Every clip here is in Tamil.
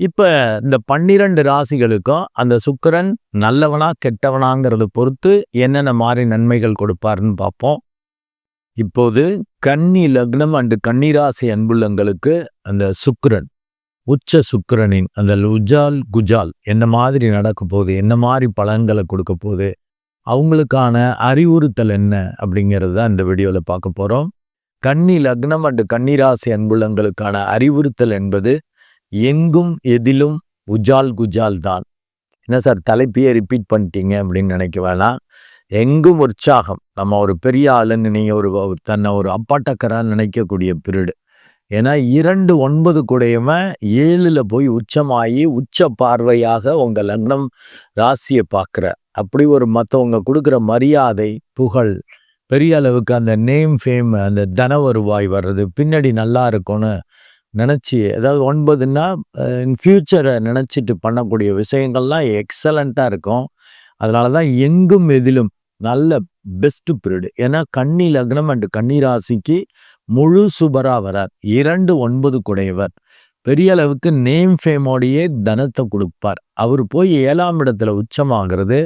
இப்போ இந்த பன்னிரண்டு ராசிகளுக்கும் அந்த சுக்கரன் நல்லவனா கெட்டவனாங்கிறத பொறுத்து என்னென்ன மாதிரி நன்மைகள் கொடுப்பாருன்னு பார்ப்போம். இப்போது கன்னி லக்னம் அண்டு கன்னிராசி அன்புள்ளங்களுக்கு அந்த சுக்கரன் உச்ச சுக்கரனின் அந்த லுஜால் குஜால் என்ன மாதிரி நடக்க போகுது என்ன மாதிரி பலன்களை கொடுக்க போகுது அவங்களுக்கான அறிவுறுத்தல் என்ன அப்படிங்கிறது தான் இந்த வீடியோவில் பார்க்க போகிறோம் கன்னி லக்னம் அண்டு கன்னிராசி அன்புள்ளங்களுக்கான அறிவுறுத்தல் என்பது எங்கும் எதிலும் உஜால் குஜால் தான். என்ன சார் தலைப்பையே ரிப்பீட் பண்ணிட்டீங்க அப்படின்னு நினைக்க வேணாம் எங்கும் உற்சாகம். நம்ம ஒரு பெரிய ஆளுன்னு நீங்கள் ஒரு தன்னை ஒரு அப்பாட்டக்கராக நினைக்கக்கூடிய பிரிடு ஏன்னா இரண்டு ஒன்பது கூடையவன் ஏழில் போய் உச்சமாகி உச்ச பார்வையாக உங்கள் லக்னம் ராசியை பார்க்குற. அப்படி ஒரு மற்றவங்க கொடுக்குற மரியாதை புகழ் பெரிய அளவுக்கு அந்த நேம் ஃபேம் அந்த தன வருவாய் வர்றது பின்னாடி நல்லா இருக்கும்னு நினச்சி அதாவது ஒன்பதுன்னா இன் ஃப்யூச்சரை நினச்சிட்டு பண்ணக்கூடிய விஷயங்கள்லாம் எக்ஸலண்ட்டாக இருக்கும். அதனால தான் எங்கும் எதிலும் நல்ல பெஸ்ட் பீரியடு ஏன்னா கன்னி லக்னம் அண்டு கன்னி ராசிக்கு முழு சுபரா வரார். இரண்டு ஒன்பது குடையவர். பெரிய அளவுக்கு நேம் ஃபேமோடையே தனத்தை கொடுப்பார். அவர் போய் ஏழாம் இடத்துல உச்சமாகிறது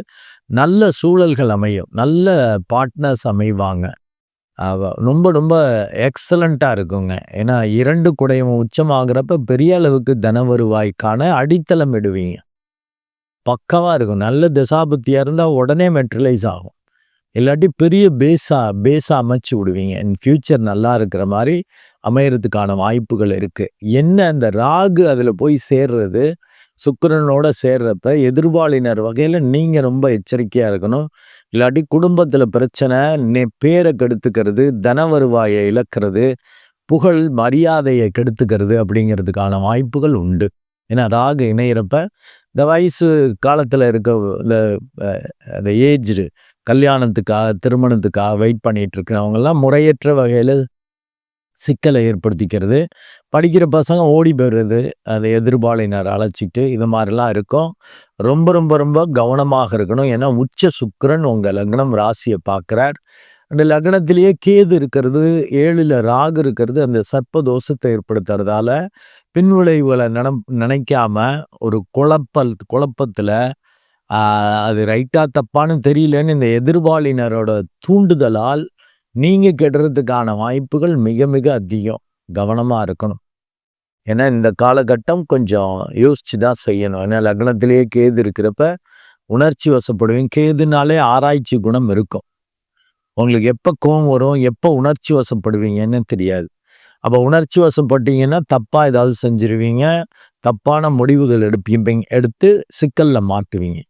நல்ல சூழல்கள் அமையும். நல்ல பார்ட்னர்ஸ் அமைவாங்க. ரொம்ப ரொம்ப எக்ஸலண்ட்டாக இருக்குங்க. ஏன்னா இரண்டு குடையும் உச்சமாகிறப்ப பெரிய அளவுக்கு தன வருவாய்க்கான அடித்தளம் இடுவீங்க. பக்கவாக இருக்கும். நல்ல தசாபுத்தியாக இருந்தால் உடனே மெட்ரலைஸ் ஆகும். இல்லாட்டி பெரிய பேஸாக பேஸாக அமைச்சு விடுவீங்க. இன் ஃப்யூச்சர் நல்லா இருக்கிற மாதிரி அமையறதுக்கான வாய்ப்புகள் இருக்குது என்ன அந்த ராகு அதில் போய் சேர்றது? சுக்கரனோட சேர்றப்ப எதிர்பாலினர் வகையில் நீங்கள் ரொம்ப எச்சரிக்கையாக இருக்கணும். இல்லாட்டி குடும்பத்தில் பிரச்சனை நே பேரை கெடுத்துக்கிறது தன வருவாயை இழக்கிறது புகழ் மரியாதையை கெடுத்துக்கிறது அப்படிங்கிறதுக்கான வாய்ப்புகள் உண்டு. ஏன்னா ராகு இணையிறப்ப இந்த வயசு காலத்தில் இருக்க இந்த ஏஜ்டு கல்யாணத்துக்காக திருமணத்துக்காக வெயிட் பண்ணிகிட்டு இருக்கிறவங்கெல்லாம் முறையற்ற வகையில் சிக்கலை ஏற்படுத்திக்கிறது. படிக்கிற பசங்க ஓடி போயிடுறது அதை எதிர்பாலினர் அழைச்சிட்டு இது மாதிரிலாம் இருக்கும். ரொம்ப ரொம்ப ரொம்ப கவனமாக இருக்கணும். ஏன்னா உச்ச சுக்கரன் உங்கள் லக்னம் ராசியை பார்க்குறார். அந்த லக்னத்திலேயே கேது இருக்கிறது ஏழில் ராகு இருக்கிறது அந்த சர்ப்ப தோஷத்தை ஏற்படுத்துறதால பின்விளைவுகளை நன நினைக்காம ஒரு குழப்பல் குழப்பத்தில் அது ரைட்டாக தப்பான்னு தெரியலன்னு இந்த எதிர்பாலினரோட தூண்டுதலால் நீங்கள் கெடுறதுக்கான வாய்ப்புகள் மிக மிக அதிகம். கவனமாக இருக்கணும். ஏன்னா இந்த காலகட்டம் கொஞ்சம் யோசிச்சு தான் செய்யணும். ஏன்னா லக்னத்திலேயே கேது இருக்கிறப்ப உணர்ச்சி வசப்படுவீங்க கேதுனாலே ஆராய்ச்சி குணம் இருக்கும். உங்களுக்கு எப்போ கோவம் வரும்? எப்போ உணர்ச்சி வசப்படுவீங்கன்னு தெரியாது. அப்போ உணர்ச்சி வசப்பட்டீங்கன்னா தப்பாக ஏதாவது செஞ்சிருவீங்க. தப்பான முடிவுகள் எடுப்பீங்க. எடுத்து சிக்கலில் மாட்டுவீங்க.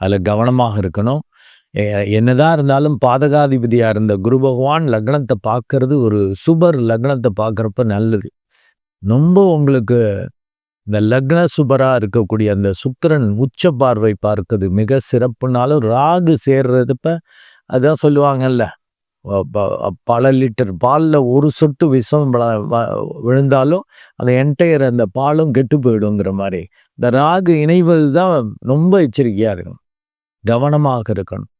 அதில் கவனமாக இருக்கணும். என்னதான் இருந்தாலும் பாதகாதிபதியாக இருந்த குரு பகவான் லக்னத்தை பார்க்கறது ஒரு சுபர் லக்னத்தை பார்க்குறப்ப நல்லது. ரொம்ப உங்களுக்கு இந்த லக்ன சுபராக இருக்கக்கூடிய அந்த சுக்கரன் உச்ச பார்வை பார்க்கறது மிக சிறப்புனாலும் ராகு சேர்றதுப்ப அதான் சொல்லுவாங்கல்ல பல லிட்டர் பாலில் ஒரு சொட்டு விஷம் விழுந்தாலும் அந்த என்டையர் அந்த பாலும் கெட்டு போயிடுங்கிற மாதிரி. இந்த ராகு இணைவது தான் ரொம்ப எச்சரிக்கையாக இருக்கணும். கவனமாக இருக்கணும்.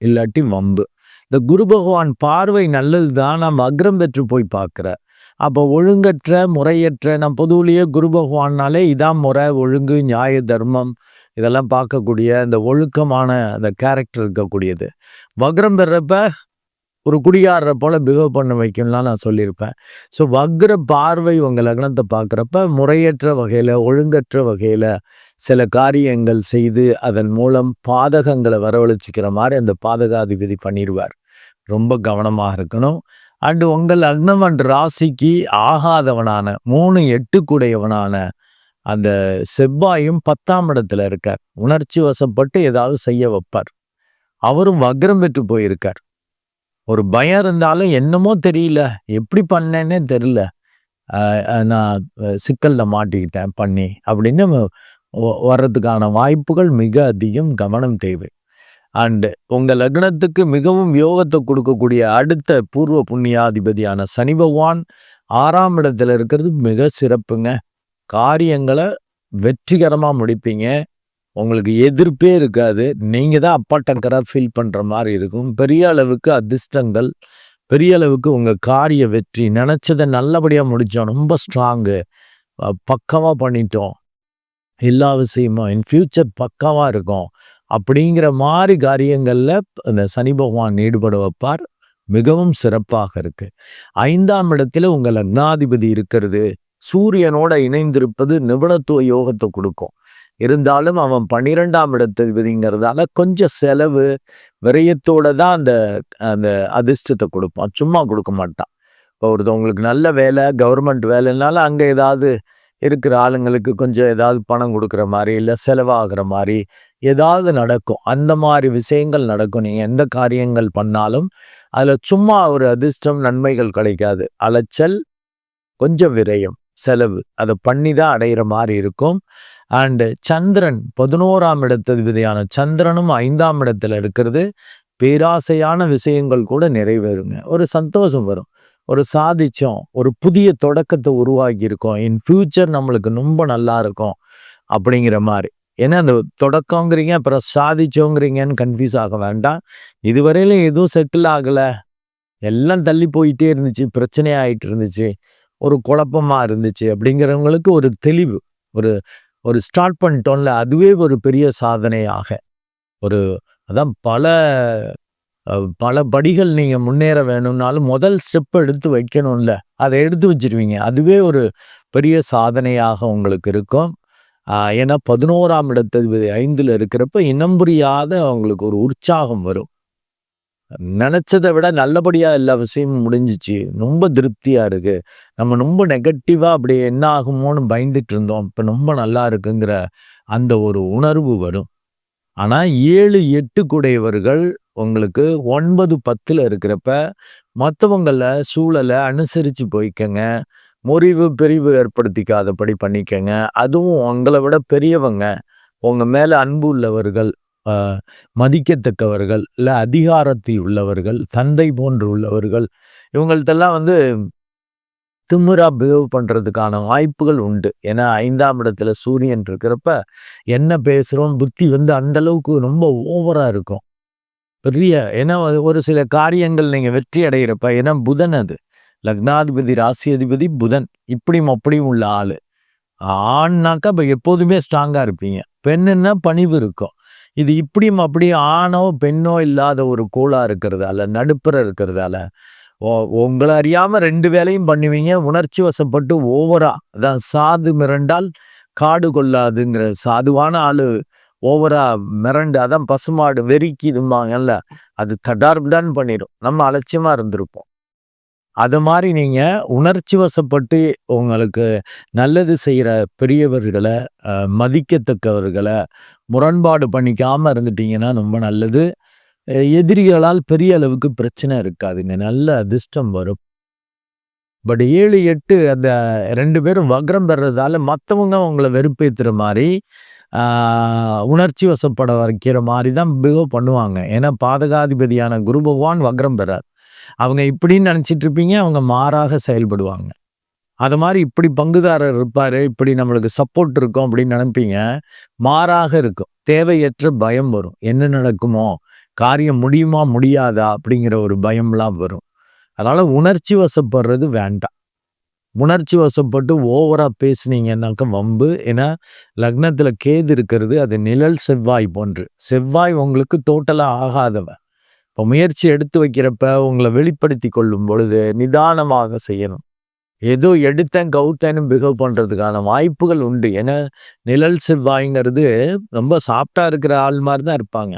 இல்லாட்டி வம்பு. இந்த குரு பகவான் பார்வை நல்லது தான் நம்ம அக்ரம் பெற்று போய் பார்க்குற. அப்போ ஒழுங்கற்ற முறையற்ற நம் பொதுவிலேயே குரு பகவான்னாலே இதான் முறை ஒழுங்கு நியாய தர்மம் இதெல்லாம் பார்க்கக்கூடிய இந்த ஒழுக்கமான அந்த கேரக்டர் இருக்கக்கூடியது. வக்ரம் பெறப்ப ஒரு குடியாடுற போல பிஹேவ் பண்ண வைக்கணும்லாம் நான் சொல்லியிருப்பேன். ஸோ வக்ர பார்வை உங்கள் லக்னத்தை பார்க்குறப்ப முறையற்ற வகையில் ஒழுங்கற்ற வகையில் சில காரியங்கள் செய்து அதன் மூலம் பாதகங்களை வரவழைச்சிக்கிற மாதிரி அந்த பாதகாதிபதி பண்ணிடுவார். ரொம்ப கவனமாக இருக்கணும். அண்டு உங்கள் லக்னம் அண்ட் ராசிக்கு ஆகாதவனான மூணு எட்டு கூடையவனான அந்த செவ்வாயும் பத்தாம் இடத்துல இருக்கார். உணர்ச்சி வசப்பட்டு ஏதாவது செய்ய வைப்பார். அவரும் வக்ரம் பெற்று போயிருக்கார். ஒரு பயம் இருந்தாலும் என்னமோ தெரியல. எப்படி பண்ணேன்னே தெரியல. நான் சிக்கலில் மாட்டிக்கிட்டேன் பண்ணி அப்படின்னு வர்றதுக்கான வாய்ப்புகள் மிக அதிகம் கவனம் தேவை. அண்டு உங்கள் லக்னத்துக்கு மிகவும் யோகத்தை கொடுக்கக்கூடிய அடுத்த பூர்வ புண்ணியாதிபதியான சனி பகவான் ஆறாம் இடத்துல இருக்கிறது மிக சிறப்புங்க. காரியங்களை வெற்றிகரமாக முடிப்பீங்க. உங்களுக்கு எதிர்ப்பே இருக்காது. நீங்கள் தான் அப்பா ஃபீல் பண்ணுற மாதிரி இருக்கும். பெரிய அளவுக்கு அதிர்ஷ்டங்கள் பெரிய அளவுக்கு உங்கள் காரிய வெற்றி நினச்சதை நல்லபடியாக முடித்தோம் ரொம்ப ஸ்ட்ராங்கு பக்கமாக பண்ணிட்டோம். எல்லா விஷயமும் இன் ஃப்யூச்சர் பக்காவாக இருக்கும். அப்படிங்கிற மாதிரி காரியங்களில் அந்த சனி பகவான் ஈடுபட வைப்பார். மிகவும் சிறப்பாக இருக்குது ஐந்தாம் இடத்துல உங்கள் லக்னாதிபதி இருக்கிறது. சூரியனோட இணைந்திருப்பது நிபுணத்துவ யோகத்தை கொடுக்கும். இருந்தாலும் அவன் பன்னிரெண்டாம் இடத்ததிபதிங்கிறதால கொஞ்சம் செலவு விரயத்தோட தான் அந்த அந்த அதிர்ஷ்டத்தை கொடுப்பான். சும்மா கொடுக்க மாட்டான். இப்போ ஒருத்தவங்களுக்கு நல்ல வேலை கவர்மெண்ட் வேலைனால அங்கே ஏதாவது இருக்கிற ஆளுங்களுக்கு கொஞ்சம் ஏதாவது பணம் கொடுக்குற மாதிரி இல்லை செலவாகிற மாதிரி ஏதாவது நடக்கும். அந்த மாதிரி விஷயங்கள் நடக்கும். நீங்கள் எந்த காரியங்கள் பண்ணாலும் அதில் சும்மா ஒரு அதிர்ஷ்டம் நன்மைகள் கிடைக்காது. அலைச்சல் கொஞ்சம் விரயம் செலவு. அதை பண்ணி தான் அடையிற மாதிரி இருக்கும். அண்டு சந்திரன் பதினோராம் விதையான சந்திரனும் ஐந்தாம் இடத்துல இருக்கிறது. பேராசையான விஷயங்கள் கூட நிறைவேறுங்க. ஒரு சந்தோஷம் வரும். ஒரு சாதிச்சோம். ஒரு புதிய தொடக்கத்தை உருவாக்கி இருக்கோம். இன் ஃபியூச்சர் நம்மளுக்கு ரொம்ப நல்லா இருக்கும். அப்படிங்கிற மாதிரி. ஏன்னா அந்த தொடக்கங்கிறீங்க அப்புறம் சாதிச்சோங்கிறீங்கன்னு கன்ஃபியூஸ் ஆக வேண்டாம். இதுவரையிலும் எதுவும் செட்டில் ஆகலை. எல்லாம் தள்ளி போயிட்டே இருந்துச்சு. பிரச்சனையாயிட்டு இருந்துச்சு. ஒரு குழப்பமாக இருந்துச்சு. அப்படிங்கிறவங்களுக்கு ஒரு தெளிவு. ஒரு ஒரு ஸ்டார்ட் பண்ணிட்டோம்ல அதுவே ஒரு பெரிய சாதனையாக. ஒரு அதான் பல பல படிகள் நீங்கள் முன்னேற வேணும்னாலும் முதல் ஸ்டெப் எடுத்து வைக்கணும்ல. அதை எடுத்து வச்சிருவீங்க. அதுவே ஒரு பெரிய சாதனையாக உங்களுக்கு இருக்கும். ஏன்னா பதினோராம் இடத்து ஐந்தில் இருக்கிறப்ப இனம் புரியாத அவங்களுக்கு ஒரு உற்சாகம் வரும். நினச்சதை விட நல்லபடியாக எல்லா விஷயமும் முடிஞ்சிச்சு. ரொம்ப திருப்தியாக இருக்குது நம்ம ரொம்ப நெகட்டிவாக அப்படி என்ன ஆகுமோன்னு பயந்துட்டு இருந்தோம். இப்போ ரொம்ப நல்லா இருக்குங்கிற அந்த ஒரு உணர்வு வரும். ஆனால் ஏழு எட்டு கூடையவர்கள் உங்களுக்கு ஒன்பது பத்தில் இருக்கிறப்ப மற்றவங்கள சூழலை அனுசரித்து போய்க்கங்க. முறிவு பிரிவு ஏற்படுத்திக்காதபடி பண்ணிக்கங்க. அதுவும் உங்களை விட பெரியவங்க. உங்கள் மேலே அன்பு உள்ளவர்கள். மதிக்கத்தக்கவர்கள் இல்லை அதிகாரத்தில் உள்ளவர்கள் தந்தை போன்று உள்ளவர்கள் இவங்கள்ட்டெல்லாம் வந்து திமிரா பிஹேவ் பண்ணுறதுக்கான வாய்ப்புகள் உண்டு. ஏன்னா ஐந்தாம் இடத்துல சூரியன் இருக்கிறப்ப என்ன பேசுகிறோம் புத்தி வந்து அந்தளவுக்கு ரொம்ப ஓவராக இருக்கும். பெரிய ஏன்னா ஒரு சில காரியங்கள் நீங்கள் வெற்றி அடைகிறப்ப ஏன்னா புதன் அது. லக்னாதிபதி ராசி அதிபதி புதன். இப்படியும் அப்படியும் உள்ள ஆள். ஆண்னாக்கா இப்போ எப்போதுமே ஸ்ட்ராங்காக இருப்பீங்க. பெண்ணுன்னா பணிவு இருக்கும். இது இப்படியும் அப்படி ஆணோ பெண்ணோ இல்லாத ஒரு கூலாக இருக்கிறதால நடுப்புற இருக்கிறதால ஓ உங்களை அறியாமல் ரெண்டு வேலையும் பண்ணுவீங்க. உணர்ச்சி வசப்பட்டு ஓவரா அதான் சாது மிரண்டால் காடு கொள்ளாதுங்கிற சாதுவான ஆள் ஓவரா மிரண்டு அதான் பசுமாடு வெறிக்குதும்பாங்கல்ல அது தடார்பிடான்னு பண்ணிடும் நம்ம அலட்சியமாக இருந்திருப்போம். அது மாதிரி நீங்கள் உணர்ச்சி வசப்பட்டு உங்களுக்கு நல்லது செய்கிற பெரியவர்களை மதிக்கத்தக்கவர்களை முரண்பாடு பண்ணிக்காமல் இருந்துட்டீங்கன்னா ரொம்ப நல்லது. எதிரிகளால் பெரிய அளவுக்கு பிரச்சனை இருக்காதுங்க. நல்ல அதிர்ஷ்டம் வரும். பட் ஏழு எட்டு அந்த ரெண்டு பேரும் வக்ரம் பெறதால மற்றவங்க உங்களை வெறுப்பேற்றுற மாதிரி உணர்ச்சி வசப்பட வைக்கிற மாதிரி தான் பிகோ பண்ணுவாங்க. ஏன்னா பாதகாதிபதியான குரு பகவான் வக்ரம் பெறார். அவங்க இப்படின்னு நினச்சிட்டு இருப்பீங்க அவங்க மாறாக செயல்படுவாங்க. அது மாதிரி இப்படி பங்குதாரர் இருப்பார் இப்படி நம்மளுக்கு சப்போர்ட் இருக்கும் அப்படின்னு நினைப்பீங்க மாறாக இருக்கும். தேவையற்ற பயம் வரும். என்ன நடக்குமோ காரியம் முடியுமா முடியாதா அப்படிங்கிற ஒரு பயம்லாம் வரும். அதனால் உணர்ச்சி வசப்படுறது வேண்டாம் உணர்ச்சி வசப்பட்டு ஓவராக பேசுனீங்கன்னாக்க வம்பு. ஏன்னா லக்னத்தில் கேது இருக்கிறது அது நிழல் செவ்வாய் போன்று. செவ்வாய் உங்களுக்கு டோட்டலாக ஆகாதவன். முயற்சி எடுத்து வைக்கிறப்ப உங்களை வெளிப்படுத்தி கொள்ளும் பொழுது நிதானமாக செய்யணும். ஏதோ எடுத்தேன் கவுத்தேன்னு பிஹேவ் பண்ணுறதுக்கான வாய்ப்புகள் உண்டு. ஏன்னா நிழல் செவ்வாய்ங்கிறது ரொம்ப சாஃப்டாக இருக்கிற ஆள் மாதிரி தான் இருப்பாங்க.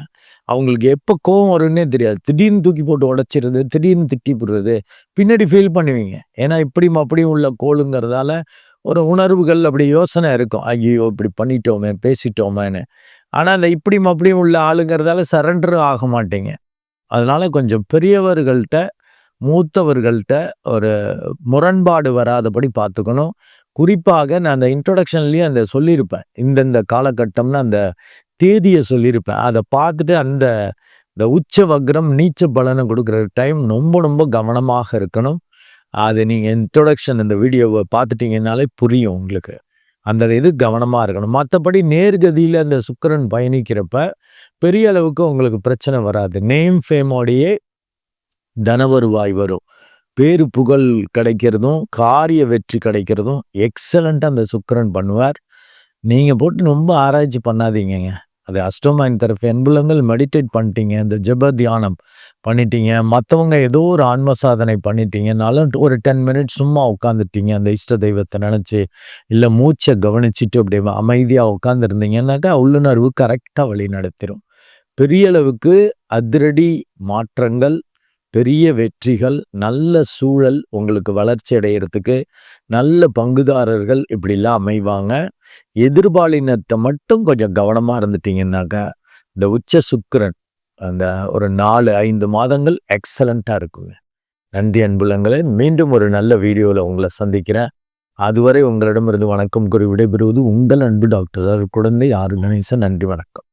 அவங்களுக்கு எப்போ கோவம் வரும்னே தெரியாது. திடீர்னு தூக்கி போட்டு உடைச்சிருது திடீர்னு திட்டி போடுறது பின்னாடி ஃபீல் பண்ணுவீங்க. ஏன்னா இப்படியும் அப்படியும் உள்ள கோளுங்கிறதால ஒரு உணர்வுகள் அப்படி யோசனை இருக்கும். ஐயோ இப்படி பண்ணிட்டோமே பேசிட்டோமேன்னு. ஆனால் அந்த இப்படியும் அப்படியும் உள்ள ஆளுங்கிறதால சரண்டரும் ஆக மாட்டேங்க. அதனால் கொஞ்சம் பெரியவர்கள்ட்ட மூத்தவர்கள்ட்ட ஒரு முரண்பாடு வராதபடி பார்த்துக்கணும். குறிப்பாக நான் அந்த இன்ட்ரொடக்ஷன்லேயும் அந்த சொல்லியிருப்பேன். இந்தந்த காலகட்டம்னு அந்த தேதியை சொல்லியிருப்பேன். அதை பார்த்துட்டு அந்த இந்த உச்ச வக்ரம் நீச்ச பலனை கொடுக்குற டைம் ரொம்ப ரொம்ப கவனமாக இருக்கணும். அது நீங்கள் இன்ட்ரொடக்ஷன் இந்த வீடியோவை பார்த்துட்டிங்கனாலே புரியும் உங்களுக்கு. அந்த இது கவனமாக இருக்கணும். மற்றபடி நேர்கதியில் அந்த சுக்கரன் பயணிக்கிறப்ப பெரிய அளவுக்கு உங்களுக்கு பிரச்சனை வராது. நேம் ஃபேமோடையே தன வருவாய் வரும். பேரு புகழ் கிடைக்கிறதும் காரிய வெற்றி கிடைக்கிறதும் எக்ஸலண்ட்டாக அந்த சுக்கரன் பண்ணுவார். நீங்கள் போட்டு ரொம்ப ஆராய்ச்சி பண்ணாதீங்கங்க. அது அஷ்டமாயின் தரப்பு என்புலங்கள் மெடிடேட் பண்ணிட்டீங்க இந்த ஜப தியானம் பண்ணிட்டீங்க மற்றவங்க ஏதோ ஒரு ஆன்ம சாதனை பண்ணிட்டீங்கனாலும் ஒரு டென் மினிட்ஸ் சும்மா உட்காந்துட்டீங்க அந்த இஷ்ட தெய்வத்தை நினச்சி இல்லை மூச்சை கவனிச்சுட்டு அப்படி அமைதியாக உட்காந்துருந்தீங்கன்னாக்கா உள்ளுணர்வு கரெக்டாக வழி நடத்திடும் பெரிய அளவுக்கு அதிரடி மாற்றங்கள் பெரிய வெற்றிகள் நல்ல சூழல் உங்களுக்கு வளர்ச்சி அடைகிறதுக்கு நல்ல பங்குதாரர்கள் இப்படிலாம் அமைவாங்க. எதிர்பாலினத்தை மட்டும் கொஞ்சம் கவனமாக இருந்துட்டீங்கன்னாக்கா இந்த உச்ச சுக்கரன் அந்த ஒரு நாலு ஐந்து மாதங்கள் எக்ஸலண்ட்டாக இருக்குங்க. நன்றி அன்புலங்களே. மீண்டும் ஒரு நல்ல வீடியோவில் உங்களை சந்திக்கிறேன். அதுவரை உங்களிடமிருந்து வணக்கம் கூறி விடைபெறுவது உங்கள் அன்பு டாக்டர் குழந்தை ஆறு கணேசன் நன்றி வணக்கம்.